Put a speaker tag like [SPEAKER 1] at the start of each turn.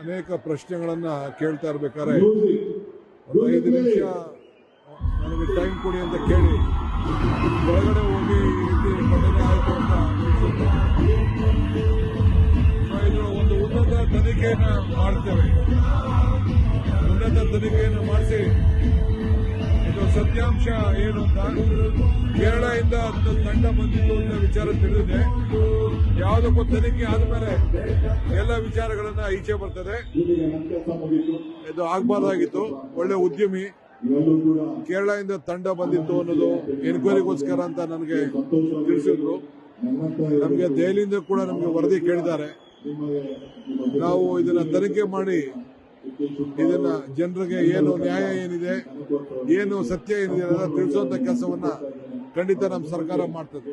[SPEAKER 1] ಅನೇಕ ಪ್ರಶ್ನೆಗಳನ್ನ ಕೇಳ್ತಾ ಇರ್ಬೇಕಾದ್ರೆ ಒಂದು ಐದು ನಿಮಿಷ ನನಗೆ ಟೈಮ್ ಕೊಡಿ ಅಂತ ಕೇಳಿ. ಒಳಗಡೆ ಹೋಗಿ ಈ ರೀತಿ ಘಟನೆ ಆಯಿತು ಅಂತ. ಇದು ಒಂದು ಉನ್ನತ ತನಿಖೆಯನ್ನ ಮಾಡ್ತೇವೆ. ಉನ್ನತ ತನಿಖೆಯನ್ನು ಮಾಡಿಸಿ. ಇದು ಸತ್ಯಾಂಶ ಏನು ಅಂತ ಕೇರಳದಿಂದ ಅಂತ ತಂಡ ಬಂದಿತ್ತು ಅಂತ ವಿಚಾರ ತಿಳಿದಿದೆ. ಯಾವುದಕ್ಕೂ ತನಿಖೆ ಆದ್ಮೇಲೆ ಎಲ್ಲ ವಿಚಾರಗಳನ್ನ ಈಚೆ ಬರ್ತದೆ. ಇದು ಆಗಬಾರ್ದಾಗಿತ್ತು. ಒಳ್ಳೆ ಉದ್ಯಮಿ. ಕೇರಳದಿಂದ ತಂಡ ಬಂದಿತ್ತು ಅನ್ನೋದು ಎನ್ಕ್ವೈರಿಗೋಸ್ಕರ ಅಂತ ನನಗೆ ತಿಳಿಸಿದ್ರು. ನಮಗೆ ದೆಹಲಿಯಿಂದ ಕೂಡ ನಮಗೆ ವರದಿ ಕೇಳಿದ್ದಾರೆ. ನಾವು ಇದನ್ನ ತನಿಖೆ ಮಾಡಿ ಇದನ್ನ ಜನರಿಗೆ ಏನು ನ್ಯಾಯ ಏನಿದೆ, ಏನು ಸತ್ಯ ಏನಿದೆ ತಿಳಿಸುವಂತ ಕೆಲಸವನ್ನ ಖಂಡಿತ ನಮ್ಮ ಸರ್ಕಾರ ಮಾಡ್ತದೆ.